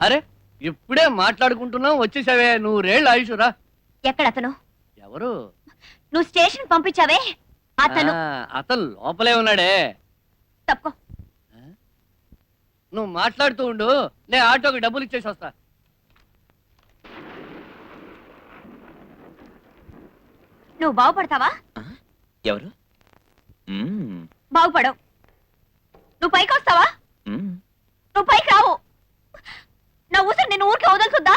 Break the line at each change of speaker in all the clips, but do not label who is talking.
అరే ఇప్పుడే మాట్లాడుకుంటున్నాం వచ్చేసావే. నువ్వు రేళ్ళు ఆయుషురా.
ఎక్కడ అతను
ఎవరు?
నువ్వు స్టేషన్ పంపించావే? అతను
అతను లోపలే ఉన్నాడే.
తప్పుకో.
నువ్వు మాట్లాడుతూ ఉండు. నేను ఆటోకి డబ్బులు ఇచ్చేసి వస్తా.
నువ్వు బాగుపడతావా?
ఎవరు?
బాగుపడవు. నువ్వు పైకి వస్తావా? నువ్వు పైకి రావు. నా నేను ఊరికే వదులుతుందా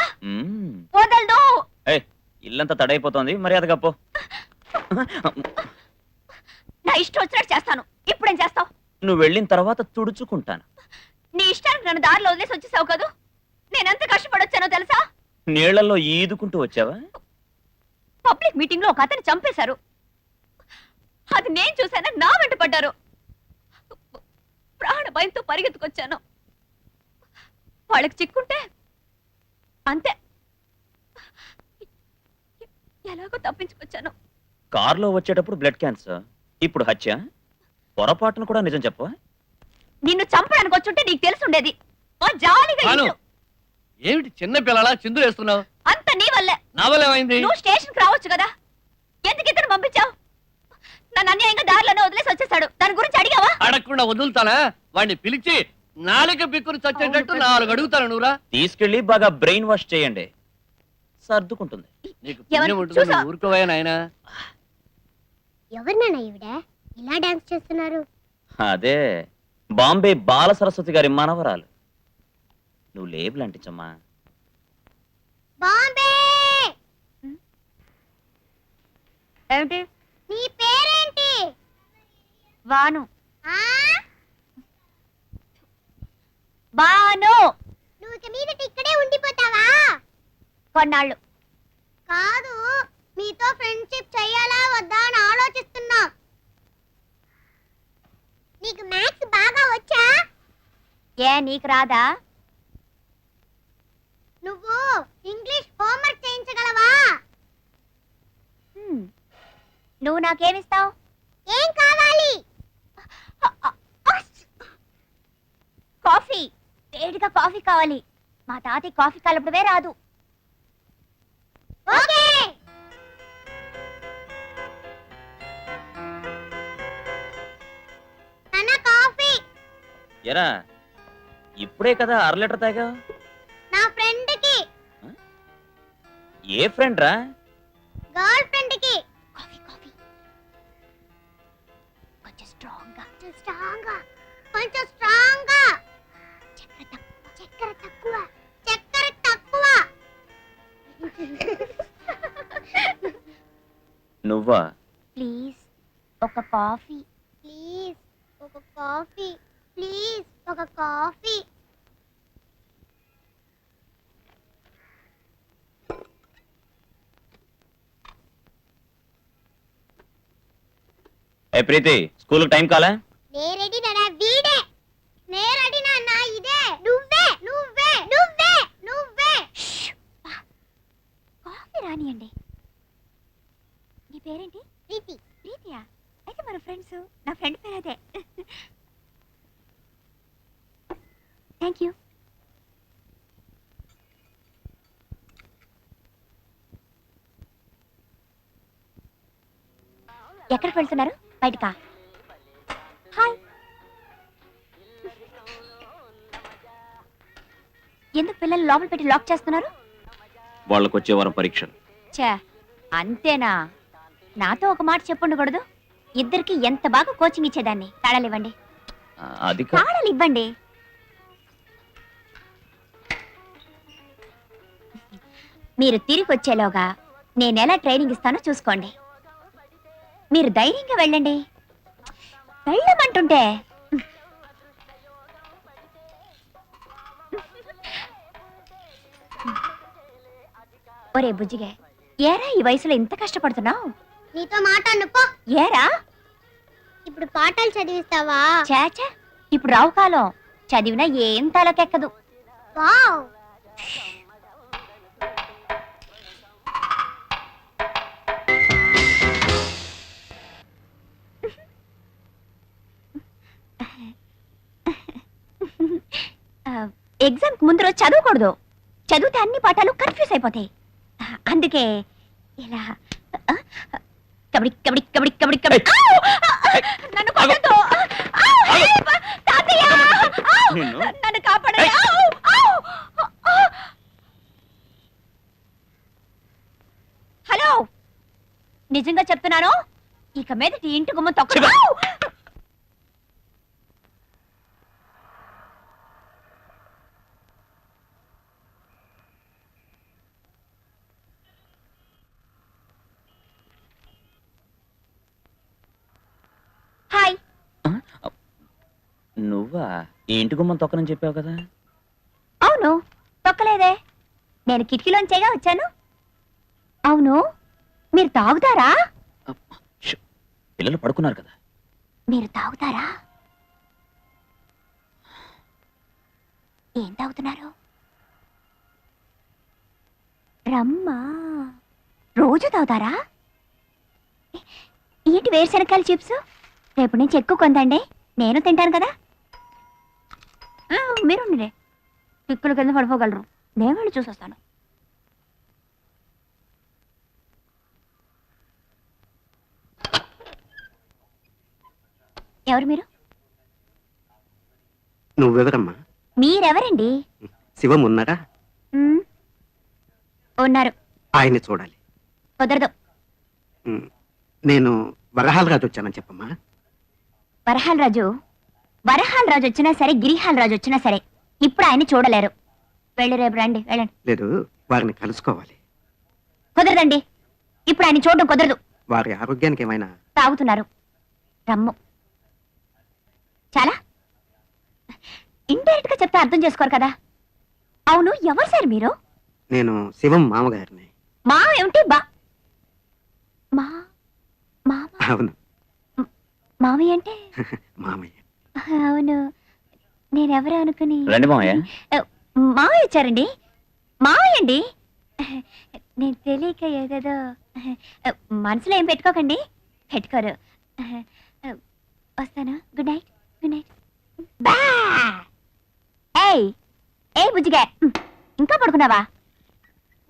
ఏయ్ ఇల్లంతా తడైపోతోంది మర్యాద కప్పు.
నా ఇష్టం వచ్చినట్టు చేస్తాను. ఇప్పుడేం చేస్తావు?
నువ్వు వెళ్ళిన తర్వాత తుడుచుకుంటాను.
నీ ఇష్టానికి నన్ను దారిలో వదిలేసి వచ్చేసావు కదూ? నేనెంత కష్టపడొచ్చానో తెలుసా?
నీళ్ళలో ఈదుకుంటూ వచ్చావా?
పబ్లిక్ మీటింగ్లో ఒక అతను చంపేశారు. అది నేను చూశాను నా వెంట పడ్డారు. ప్రాణ భయంతో పరిగెత్తుకొచ్చాను. వాళ్ళకి చిక్కుంటే అంతే. ఎలాగో తప్పించుకొచ్చాను.
కారులో వచ్చేటప్పుడు బ్లడ్ క్యాన్సర్ ఇప్పుడు హత్య. పొరపాటును కూడా నిజం చెప్పవా?
నిన్ను చంపడానికి వచ్చుంటే నీకు తెలుసుండేది. ఓ జాలిగా
భాను
ఇల్లు.
ఏమిటి చిన్న పిల్లలా చిందు వేస్తున్నావు?
అంత నీ వల్లే.
నా వల్ల ఏమైంది?
నువ్వు స్టేషన్కి రావచ్చు కదా. ఎందుకు ఇతను పంపించావు? నన్ను అన్యాయంగా దారిలోనే వదిలేసి వచ్చేసాడు దాని గురించి అడిగావా?
అడగకుండా వదులుతానా? వాడిని పిలిచి నాలుక పిక్కుని చచ్చేటట్టు నాలుగు అడుగుతాను నువ్వురా
తీసుకెళ్ళి బాగా బ్రెయిన్ వాష్ చేయండి. సర్దుకుంటుంది.
నీకు
ఎవరు?
పుణ్యం ఉంటుంది
చూసా?
నువ్వు ఊరుకోవా నాయనా.
ఎవరినానా ఈవిడ ఇలా డాన్స్ చేస్తున్నారు.
అదే బాంబే బాల సరస్వతి గారి మనవరాలు. నువ్వు లేబుల్ అంటించమ్మా
బాంబే!
ఏమిటి?
నీ పేరేంటి?
వాను.
ఆ?
బాను!
నువ్వు ఇక మీదట ఇక్కడే ఉండిపోతావా?
కొన్నాళ్ళు.
కాదు మీతో ఫ్రెండ్షిప్ చెయ్యాలా వద్దా అని ఆలోచిస్తున్నా. నీకు మ్యాథ్స్ బాగా వచ్చా?
ఏ నీకు రాదా?
నువ్వు ఇంగ్లీష్ హోంవర్క్ చేయించగలవా.
నువ్వు నాకేమిస్తావు?
ఏం కావాలి
కాఫీ వేడిగా కాఫీ కావాలి. మా తాతయ్య కాఫీ కలపడమే రాదు.
ఓకే! నాన్న కాఫీ!
ఎరా ఇప్పుడే కదా అర లీటర్ తాగా
నా ఫ్రెండ్కి
ఏ ఫ్రెండ్ రా
గర్ల్ ఫ్రెండ్కి
కాఫీ కాఫీ. కొంచెం స్ట్రాంగ్గా
కొంచెం స్ట్రాంగ్గా కొంచెం స్ట్రాంగ్గా చక్కెర తక్కువ. చక్కెర తక్కువ.
నువ్వా?
ప్లీజ్. ఒక కాఫీ.
ప్లీజ్. ఒక కాఫీ. ప్లీజ్. ఒక కాఫీ.
ఏ ప్రీతి స్కూల్ టైం కాలే
రెడీ నాన్న వీడే నే రెడీ నాన్న ఇదే నువ్వే నువ్వే నువ్వే నువ్వే
కాఫీ రానియండి నీ పేరేంటి
ప్రీతి
ప్రీతియా అయితే మన ఫ్రెండ్స్ నా ఫ్రెండ్ పేరు అదే థ్యాంక్ యూ ఎక్కడికి వెళ్తున్నారు బయటకా? హాయ్ ఎందుకు పిల్లలు లోపల పెట్టి లాక్ చేస్తున్నారు?
వాళ్ళకి వచ్చే వారం పరీక్షలు
ఛే అంతేనా? నాతో ఒక మాట చెప్పుండకూడదు. ఇద్దరికి ఎంత బాగా కోచింగ్ ఇచ్చేదాన్ని? తాళాలు ఇవ్వండి
అది కా-
తాళాలు ఇవ్వండి మీరు తిరిగి వచ్చేలోగా నేను ఎలా ట్రైనింగ్ ఇస్తానో చూసుకోండి. మీరు ధైర్యంగా వెళ్ళండి. వెళ్ళమంటుంటే. ఒరే బుజ్జిగే ఏరా ఈ వయసులో ఇంత కష్టపడుతున్నావు?
నీతో మాట్లాడు పో
ఏరా?
ఇప్పుడు పాఠాలు చదివిస్తావా?
చాచా ఇప్పుడు రావు కాలం. చదివినా ఏం తలకెక్కదు.
వావ్.
ఎగ్జామ్ ముందు రోజు చదవకూడదు చదివితే అన్ని పాఠాలు కన్ఫ్యూజ్ అయిపోతాయి అందుకే ఇలా ఆ, కబడి కబడి కబడి కబడి కబడి ఆవ్! నన్ను కొట్టొద్దు! ఆవ్! హెల్ప్! తాతయ్య! ఆవ్!
నిన్ను?
నన్ను కాపాడండి ఆవ్! ఆవ్! ఆవ్! హలో నిజంగా చెప్తున్నాను ఇక మీదటి ఇంటి గుమ్మ తొక్క! హాయ్.
నువ్వా? ఈ ఇంటి గుమ్మం తొక్కనని చెప్పావు కదా?
అవును తొక్కలేదే. నేను కిటికీలోంచేగా వచ్చాను. అవును మీరు తాగుతారా!
పిల్లలు పడుకున్నారు కదా.
మీరు తాగుతారా? ఏం తాగుతున్నారు? రమ్మా. రోజు తాగుతారా? ఏంటి వేరుశనకాయల చిప్స్? రేపు నుంచి ఎక్కువ కొందండి. నేను తింటాను కదా. ఆ, మీరు ఉండండి పిక్కుల కింద పడిపోగలరు. నేను వెళ్ళి చూసొస్తాను. ఎవరు మీరు?
నువ్వెవరమ్మా?
మీరెవరండి?
శివం ఉన్నారా
మ్, ఉన్నారు.
ఆయన్ని చూడాలి.
కుదరదు.
ఉమ్, నేను వరహాల రాజు వచ్చానని చెప్పమ్మా.
వరహాల్ రాజు. వరహాల్ రాజు వచ్చినా సరే గిరిహాల్ రాజు వచ్చినా సరే ఇప్పుడు ఆయన్ని చూడలేరు. వెళ్ళి రేపు రండి వెళ్ళండి.
లేదు వారిని కలుసుకోవాలి.
కుదరదండి. ఇప్పుడు ఆయన చూడడం కుదరదు.
వారి ఆరోగ్యానికి ఏమైనా?
తాగుతున్నారు. రమ్ము. చాలా? ఇండైరెక్ట్గా చెప్తే అర్థం చేసుకోరు కదా. అవును ఎవరు సార్ మీరు?
నేను శివం మామగారిని.
మా ఏమిటి? బా మా మామ?
అవును.
మామయ్య అంటే?
మామయ్య.
అవును. నేనెవరు అనుకుని
రండి మామయ్య.
మావయ్య వచ్చారండి. మావయ్య అండి. నేను తెలియక ఏదేదో మనసులో ఏం పెట్టుకోకండి. పెట్టుకోరు. వస్తాను. గుడ్ నైట్ గుడ్ నైట్ బా! ఏయ్! ఏ బుజ్జిగా! ఇంకా పడుకున్నావా?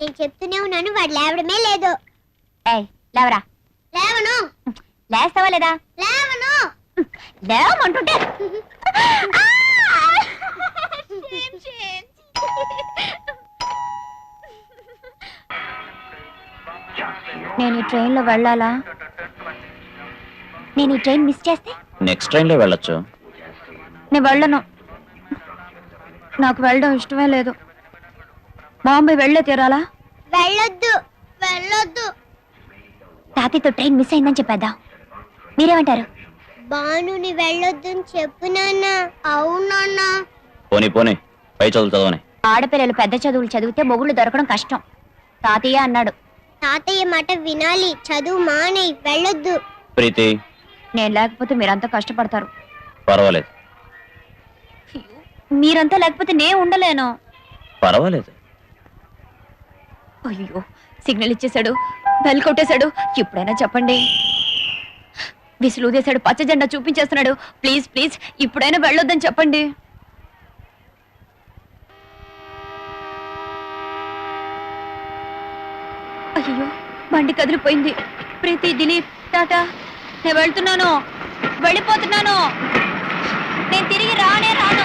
నేను చెప్తూనే ఉన్నాను వాడు లేవడమే లేదు.
ఏయ్ లేవరా?
లేవను.
లేస్తావా లేదా? లేవమంటుంటే నేను ఈ ట్రైన్లో వెళ్ళాలా? నేను ఈ ట్రైన్ మిస్ చేస్తే?
నెక్స్ట్ ట్రైన్లో వెళ్ళొచ్చు.
నేను వెళ్ళను. నాకు వెళ్ళడం ఇష్టమే లేదు. బాంబే వెళ్ళే తీరాలా?
వెళ్ళొద్దు వెళ్ళొద్దు.
తాతయ్యతో ట్రైన్ మిస్ అయిందని చెప్పేద్దాం. మీరేమంటారు?
బానుని వెళ్ళొద్దని చెప్పు నాన్న. అవునన్నా
పోనీ పోనీ. పై చదువులు చదవని.
ఆడపిల్లలు పెద్ద చదువులు చదివితే మొగుళ్ళు దొరకడం కష్టం. తాతయ్య అన్నాడు.
తాతయ్య మాట వినాలి. చదువు మానే. వెళ్ళొద్దు.
ప్రీతి.
నేను లేకపోతే మీరంతా కష్టపడతారు.
పర్వాలేదు.
మీరంతా లేకపోతే నేను ఉండలేను.
పర్వాలేదు.
అయ్యో సిగ్నల్ ఇచ్చేశాడు. బెల్ కొట్టేశాడు. ఇప్పుడైనా చెప్పండి. విసులుదేశాడు పచ్చ జెండా చూపించేస్తున్నాడు. ప్లీజ్ ప్లీజ్ ఇప్పుడైనా వెళ్ళొద్దని చెప్పండి. అయ్యో బండి కదిలిపోయింది. ప్రీతి దిలీప్ టాటా నేను వెళ్తున్నాను. వెళ్ళిపోతున్నాను. నేను తిరిగి రానే రాను.